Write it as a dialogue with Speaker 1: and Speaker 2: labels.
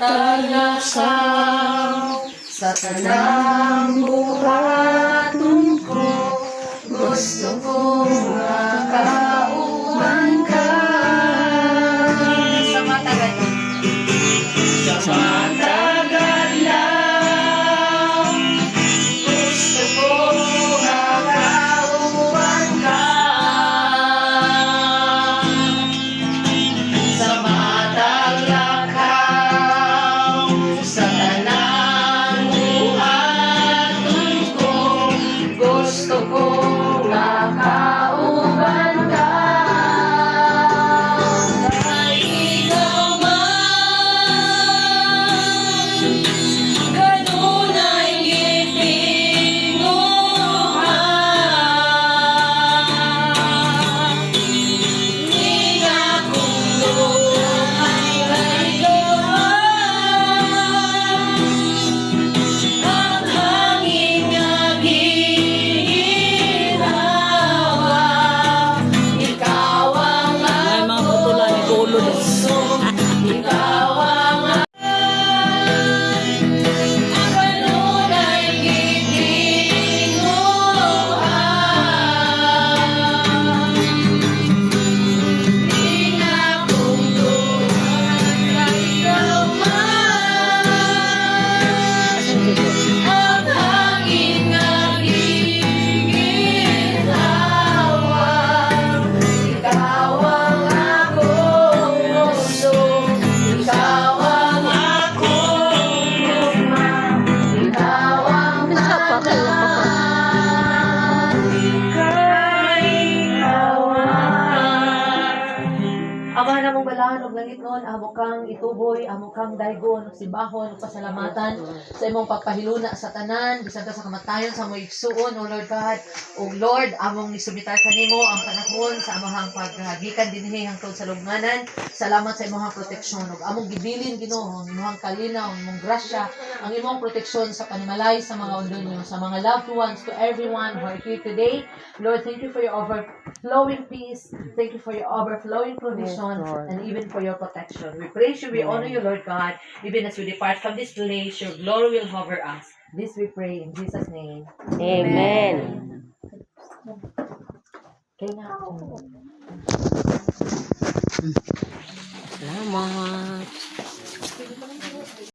Speaker 1: matalakaw sa tanang buhaton puso, ikaw Ama na mong balahan og langit noon, amo kang ituboy, amo kang daygon, sibahon, ug pasalamatan sa imong pagpahiluna sa tanan, bisan ka sa kamatayon sa among igsuon, O Lord God. O Lord, among nisubitar kanimo ang panahon sa among paghagikan dinhi hangtod sa lugnanan. Salamat sa imong proteksyon ug among gibilin Ginoo, ang imong kalinaw, ang imong grasya, ang imong proteksyon sa panimalay sa mga undon sa mga loved ones, to everyone who are here today. Lord, thank you for your overflowing peace. Thank you for your overflowing provision
Speaker 2: Yes,
Speaker 1: and even for your protection. We praise you, we honor you, Lord God. Even as we depart from this place, your glory will hover us. This we pray in Jesus' name.
Speaker 2: Amen. Salamat.